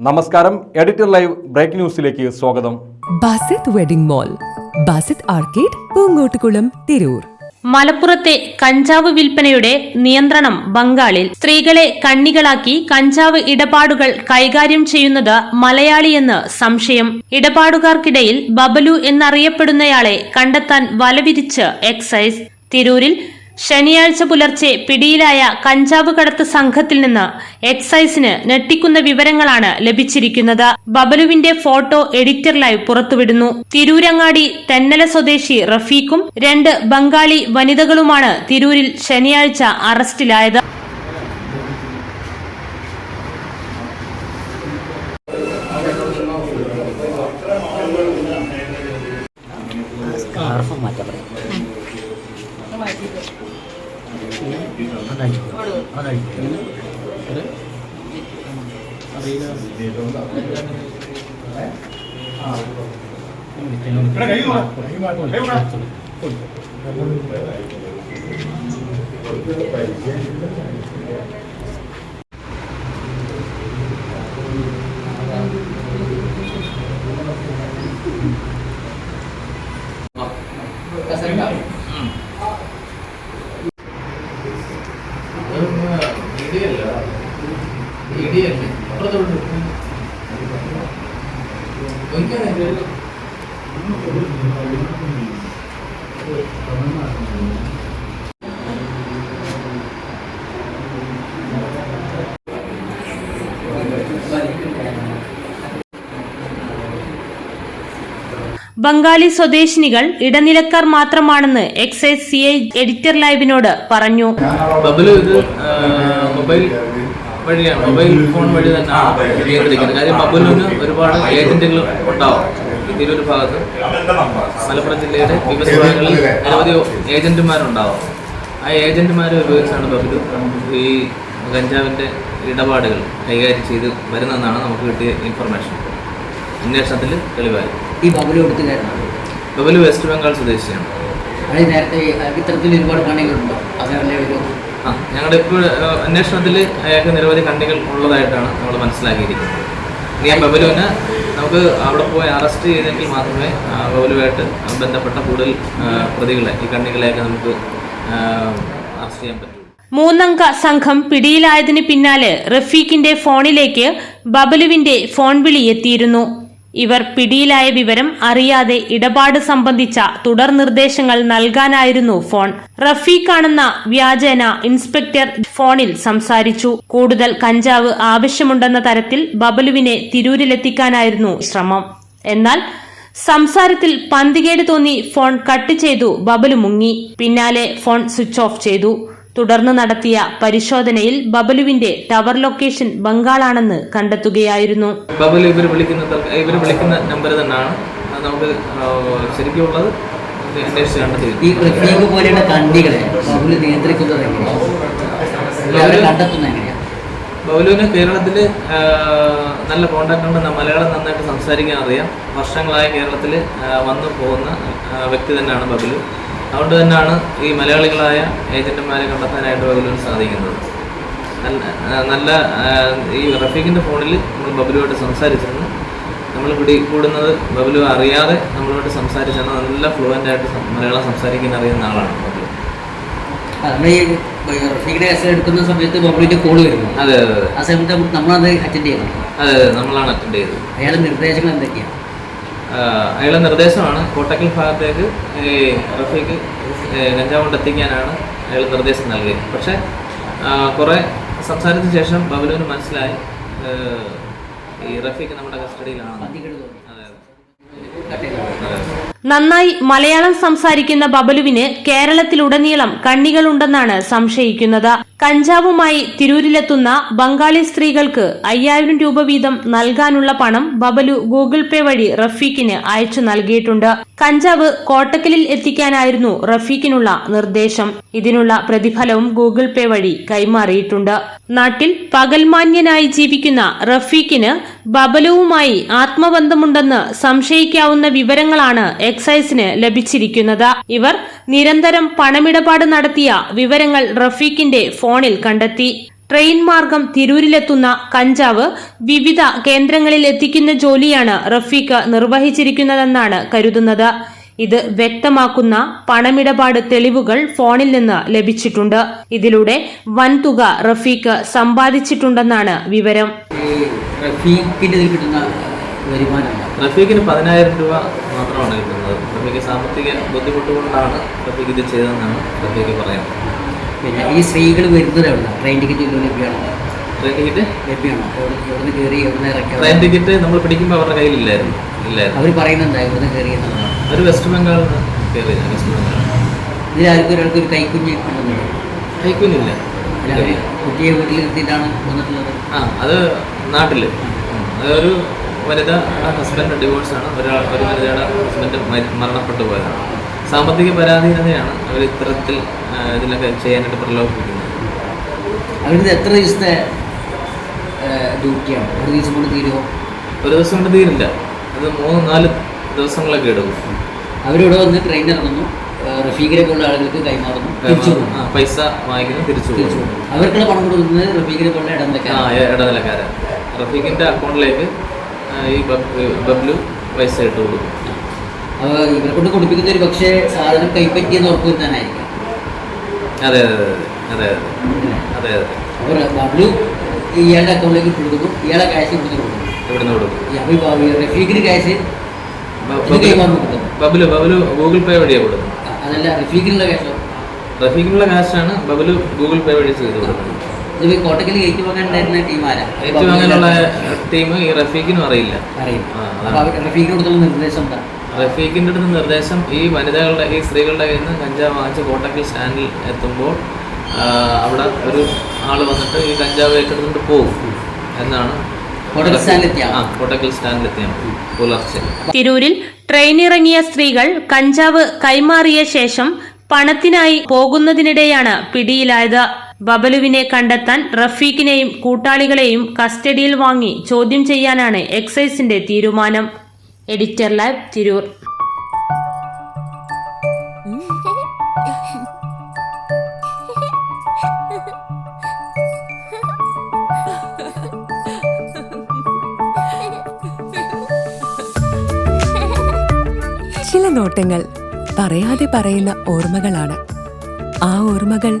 നമസ്കാരം. Editor live break ന്യൂസിലേക്ക് സ്വാഗതം. Basith wedding mall Basith arcade Poonkottukulam Tirur. മലപ്പുറത്തെ കഞ്ചാവ് വിൽപ്പനയുടെ നിയന്ത്രണം ബംഗാളിൽ. സ്ത്രീകളെ കണ്ണികളാക്കി കഞ്ചാവ് ഇടപാടുകൾ കൈകാര്യം ചെയ്യുന്നത് മലയാളിയെന്ന് സംശയം. ഇടപാടുകാർക്കിടയിൽ ബബലു എന്നറിയപ്പെടുന്നയാളെ കണ്ടെത്താൻ വലവിരിച്ച് എക്സൈസ്. തിരൂരിൽ ശനിയാഴ്ച പുലർച്ചെ പിടിയിലായ കഞ്ചാവ് കടത്ത് സംഘത്തിൽ നിന്ന് എക്സൈസിന് ഞെട്ടിക്കുന്ന വിവരങ്ങളാണ് ലഭിച്ചിരിക്കുന്നത്. ബബലുവിന്റെ ഫോട്ടോ എഡിറ്റർ ലൈവ് പുറത്തുവിടുന്നു. തിരൂരങ്ങാടി തെന്നല സ്വദേശി റഫീഖും രണ്ട് ബംഗാളി വനിതകളുമാണ് തിരൂരിൽ ശനിയാഴ്ച അറസ്റ്റിലായത്. കഴിക്കും അറിയില്ല. ബംഗാളി സ്വദേശിനികൾ ഇടനിലക്കാർ മാത്രമാണെന്ന് എക്സൈസ് സി ഐ എഡിറ്റർ ലൈവിനോട് പറഞ്ഞു. മൊബൈൽ വഴിയാണ് മൊബൈൽ ഫോൺ വഴി തന്നെയാണ് നിയന്ത്രിക്കുന്നത് കാര്യം ബബുലിന് ഒരുപാട് ഏജന്റുകൾ ഉണ്ടാവും. തിരൂർ ഭാഗത്ത് മലപ്പുറം ജില്ലയുടെ വിവിധ ഭാഗങ്ങളിൽ നിരവധി ഏജന്റുമാരുണ്ടാവും. ആ ഏജന്റുമാരെ ഉപയോഗിച്ചാണ് ബബിലു ഈ കഞ്ചാവിന്റെ ഇടപാടുകൾ കൈകാര്യം ചെയ്ത് വരുന്നതെന്നാണ് നമുക്ക് കിട്ടിയ ഇൻഫർമേഷൻ അന്വേഷണത്തിൽ തെളിവായി. ഈ ബബിൾ കൊടുത്ത് കയറണം ബബുലു വെസ്റ്റ് ബംഗാൾ സ്വദേശിയാണ്. നേരത്തെ ഇത്തരത്തിൽ ഒരുപാട് കാണികളുണ്ടോ അതല്ലേ ഒരു ആ ഞങ്ങളുടെ ഇപ്പോൾ അന്വേഷണത്തിൽ അയാൾക്ക് നിരവധി കണ്ണികൾ ഉള്ളതായിട്ടാണ് നമ്മൾ മനസ്സിലാക്കിയിരിക്കുന്നത്. ഇനി ആ ബബലുവിന് നമുക്ക് അവിടെ പോയി അറസ്റ്റ് ചെയ്തെങ്കിൽ മാത്രമേ അവരുമായിട്ട് ബന്ധപ്പെട്ട കൂടുതൽ പ്രതികളെ ഈ കണ്ണികളെയൊക്കെ നമുക്ക് അറസ്റ്റ് ചെയ്യാൻ പറ്റൂ. മൂന്നംഗ സംഘം പിടിയിലായതിന് പിന്നാലെ റഫീഖിന്റെ ഫോണിലേക്ക് ബബലുവിന്റെ ഫോൺ വിളി എത്തിയിരുന്നു. ഇവർ പിടിയിലായ വിവരം അറിയാതെ ഇടപാട് സംബന്ധിച്ച തുടർ നിർദ്ദേശങ്ങൾ നൽകാനായിരുന്നു ഫോൺ. റഫീഖാണെന്ന വ്യാജേന ഇൻസ്പെക്ടർ ഫോണിൽ സംസാരിച്ചു. കൂടുതൽ കഞ്ചാവ് ആവശ്യമുണ്ടെന്ന തരത്തിൽ ബബലുവിനെ തിരൂരിലെത്തിക്കാനായിരുന്നു ശ്രമം. എന്നാൽ സംസാരത്തിൽ പന്തികേട് തോന്നി ഫോൺ കട്ട് ചെയ്തു ബബലു മുങ്ങി. പിന്നാലെ ഫോൺ സ്വിച്ച് ഓഫ് ചെയ്തു. തുടർന്ന് നടത്തിയ പരിശോധനയിൽ ബബലുവിന്റെ ടവർ ലൊക്കേഷൻ ബംഗാളാണെന്ന് കണ്ടെത്തുകയായിരുന്നു. ബബലു ഇവർ വിളിക്കുന്ന ഇവർ വിളിക്കുന്ന നമ്പർ തന്നെയാണ്. നമുക്ക് ശരിക്കുള്ളത് ഈ റഫീഖ് പോലെയുള്ള കണ്ണികളെ ബബിൾ നിയന്ത്രിക്കുന്നത് ബൗലുവിന് കേരളത്തിൽ നല്ല കോണ്ടാക്ട് ഉണ്ട്. മലയാളം നന്നായിട്ട് സംസാരിക്കാൻ അറിയാം. വർഷങ്ങളായി കേരളത്തിൽ വന്നു പോകുന്ന വ്യക്തി തന്നെയാണ് ബബുലു. അതുകൊണ്ട് തന്നെയാണ് ഈ മലയാളികളായ ഏജന്റുമാരെ കണ്ടെത്താനായിട്ട് ബബുലുവിന് സാധിക്കുന്നത്. നല്ല ഈ റഫീഖിന്റെ ഫോണിൽ നമ്മൾ ബബുലുമായിട്ട് സംസാരിച്ചിരുന്നു. നമ്മൾ പിടി കൂടുന്നത് ബബുലു അറിയാതെ നമ്മളുമായിട്ട് സംസാരിച്ചാണ് നല്ല ഫ്ലുവന്റ് ആയിട്ട് മലയാളം സംസാരിക്കാൻ അറിയുന്ന ആളാണ് ബബുലു. ഈ റഫീഖിന്റെ കേസ് എടുക്കുന്ന സമയത്ത് ബബിളിന്റെ കോൾ വരുന്നു. അതെ അതെ അതെ. ആ സമയത്ത് നമ്മളത് അറ്റൻഡ് ചെയ്യണം. അതെ അതെ നമ്മളാണ് അറ്റൻഡ് ചെയ്തത്. അയാളുടെ നിർദ്ദേശങ്ങൾ എന്തൊക്കെയാണ്? അയാളുടെ നിർദ്ദേശമാണ് കോട്ടക്കൽ ഭാഗത്തേക്ക് ഈ റഫീക്ക് കഞ്ചാവ് കൊണ്ടെത്തിക്കാനാണ് അയാൾ നിർദ്ദേശം നൽകിയത്. പക്ഷേ കുറേ സംസാരത്തിന് ശേഷം ബബലുവിന് മനസ്സിലായി ഈ റഫീക്ക് നമ്മുടെ കസ്റ്റഡിയിലാണ് നന്നായി മലയാളം സംസാരിക്കുന്ന ബബലുവിന് കേരളത്തിലുടനീളം കണ്ണികളുണ്ടെന്നാണ് സംശയിക്കുന്നത്. കഞ്ചാവുമായി തിരൂരിലെത്തുന്ന ബംഗാളി സ്ത്രീകൾക്ക് അയ്യായിരം രൂപ വീതം നൽകാനുള്ള പണം ബബലു ഗൂഗിൾ പേ വഴി റഫീഖിന് അയച്ചു നൽകിയിട്ടുണ്ട്. കഞ്ചാവ് കോട്ടക്കലിൽ എത്തിക്കാനായിരുന്നു റഫീഖിനുള്ള നിർദ്ദേശം. ഇതിനുള്ള പ്രതിഫലവും ഗൂഗിൾ പേ വഴി കൈമാറിയിട്ടുണ്ട്. നാട്ടിൽ പകൽമാന്യനായി ജീവിക്കുന്ന റഫീഖിന് ബബലുവുമായി ആത്മബന്ധമുണ്ടെന്ന് സംശയിക്കാവുന്ന വിവരങ്ങളാണ് എക്സൈസിന് ലഭിച്ചിരിക്കുന്നത്. ഇവർ നിരന്തരം പണമിടപാട് നടത്തിയ വിവരങ്ങൾ റഫീഖിന്റെ ഫോണിൽ കണ്ടെത്തി. ട്രെയിൻ മാർഗം തിരൂരിലെത്തുന്ന കഞ്ചാവ് വിവിധ കേന്ദ്രങ്ങളിൽ എത്തിക്കുന്ന ജോലിയാണ് റഫീഖ് നിർവഹിച്ചിരിക്കുന്നതെന്നാണ് കരുതുന്നത്. ഇത് വ്യക്തമാക്കുന്ന പണമിടപാട് തെളിവുകൾ ഫോണിൽ നിന്ന് ലഭിച്ചിട്ടുണ്ട്. ഇതിലൂടെ വൻതുക റഫീഖ് സമ്പാദിച്ചിട്ടുണ്ടെന്നാണ് വിവരം. ഈ റഫീഖിന്റെ ഇതിൽ വരുമാനം റഫീഖിന് പതിനായിരം രൂപ മാത്രമാണ് കിട്ടുന്നത്. റഫീഖ് സാമ്പത്തിക ബുദ്ധിമുട്ട് കൊണ്ടാണ് റഫീഖ് ഇത് ചെയ്തതെന്നാണ് റഫീഖ് പറയുന്നത്. പിന്നെ ഈ സ്ത്രീകൾ വരുന്നത് എവിടെ ട്രെയിൻ ടിക്കറ്റ് ലഭ്യമാണ് ലഭ്യമാണോ? ട്രെയിൻ ടിക്കറ്റ് ലഭ്യമാണ്? ഇവിടുന്ന് കയറി എവിടെ ഇറക്കി ട്രെയിൻ ടിക്കറ്റ് നമ്മൾ പിടിക്കുമ്പോൾ അവരുടെ കയ്യിലില്ലായിരുന്നു. ഇല്ലായിരുന്നു. അവർ പറയുന്നുണ്ട് ഇവിടുന്ന് കയറി അവർ ഒരു വെസ്റ്റ് ബംഗാളിൽ നിന്ന് കയറി. വെസ്റ്റ് ബംഗാൾ ഇതിൽ ആർക്കും ഒരാൾക്ക് ഒരു കൈക്കുഞ്ഞ് കൈക്കുഞ്ഞില്ല. കുട്ടിയെ വീട്ടിലിരുത്തിയിട്ടാണ് വന്നിട്ടുള്ളത്. ആ അത് നാട്ടിൽ അതൊരു വനിത ഹസ്ബൻഡ് ഡിവോഴ്സാണ് ഒരാൾ ഒരു വനിതയുടെ ഹസ്ബൻഡ് മരണപ്പെട്ടു പോയതാണ്. സാമ്പത്തിക പരാധീനതയാണ് അവർ ഇത്തരത്തിൽ ഇതിലൊക്കെ ചെയ്യാനായിട്ട് പ്രലോഭിപ്പിക്കുന്നത്. അവരിത് എത്ര ദിവസത്തെ ഡ്യൂട്ടിയാണ്? ഒരു ദിവസം കൊണ്ട് തീരുമോ ഒരു ദിവസം കൊണ്ട് തീരില്ല. അത് മൂന്ന് നാല് ദിവസങ്ങളൊക്കെ എടുക്കും. അവരിവിടെ വന്ന് ട്രെയിൻ ഇറങ്ങുന്നു. റഫീഖിനെ പോലുള്ള ആളുകൾക്ക് കൈമാറുന്നു. തിരിച്ചു പൈസ വാങ്ങിക്കുന്നു തിരിച്ചു തിരിച്ചു. അവർക്കുള്ള പണം കൊടുക്കുന്നത് റഫീഖിനെ പോലുള്ള ഇടനിലക്കാരാണ്. ഇടനിലക്കാരൻ റഫീഖിന്റെ അക്കൗണ്ടിലേക്ക് ഈ ബബ്ലു പൈസ ഇട്ട് കൊടുക്കും അപ്പോൾ ഇവരെ കൊണ്ട് കൊടുപ്പിക്കുന്ന ഒരു പക്ഷേ സാധനം കൈപ്പറ്റിയെന്ന് ഉറപ്പുവരുത്താനായിരിക്കും അതെ അതെ അതെ അതെ അതെ അതെ അതെ. അപ്പോൾ ബബ്ലു ഇയാളുടെ അക്കൗണ്ടിലേക്ക് കൊടുക്കുന്നു ഇയാളെ ക്യാഷ് ഇവിടുന്ന് കൊടുക്കും. ഇവിടുന്ന് കൊടുക്കും. അപ്പോൾ റഫീഖിന് ക്യാഷ് ബബ്ലു ഗൂഗിൾ പേ വഴിയാണ് കൊടുക്കുന്നത്. അതല്ല റഫീഖിനുള്ള ക്യാഷോ റഫീഖിനുള്ള ക്യാഷാണ് ബബലു ഗൂഗിൾ പേ വഴി ചെയ്ത് കൊടുക്കുന്നത്. കോട്ടക്കൽ ഏറ്റുവാങ്ങാൻ ഉണ്ടായിരുന്ന ടീം ആരാ? ഏറ്റുവാങ്ങാനുള്ള ടീം ഈ റഫീഖിനും അറിയില്ല. അറിയും ആ, അതാണ്. അപ്പോൾ അവർ റഫീഖിന് കൊടുത്തുള്ള നിർദ്ദേശം എന്താ? റഫീഖിന്റെ അടുത്ത് നിർദ്ദേശം ഈ വനിതകളുടെ ഈ സ്ത്രീകളുടെ കയ്യിൽ നിന്ന് കഞ്ചാവ് വാങ്ങിച്ച് കോട്ടക്കൽ സ്റ്റാൻഡിൽ എത്തുമ്പോൾ അവിടെ ഒരു ആൾ വന്നിട്ട് ഈ കഞ്ചാവ് ഏറ്റെടുത്തുകൊണ്ട് പോകും എന്നാണ് കോട്ടക്കൽ സ്റ്റാൻഡിലെത്തിയാ പുലർച്ചെ. തിരൂരിൽ ട്രെയിനിറങ്ങിയ സ്ത്രീകൾ കഞ്ചാവ് കൈമാറിയ ശേഷം പണത്തിനായി പോകുന്നതിനിടെയാണ് പിടിയിലായത്. ബബലുവിനെ കണ്ടെത്താൻ റഫീഖിനെയും കൂട്ടാളികളെയും കസ്റ്റഡിയിൽ വാങ്ങി ചോദ്യം ചെയ്യാനാണ് എക്സൈസിന്റെ തീരുമാനം. Editor live Tirur. ചില നോട്ടങ്ങൾ പറയാതെ പറയുന്ന ഓർമ്മകളാണ്. ആ ഓർമ്മകൾ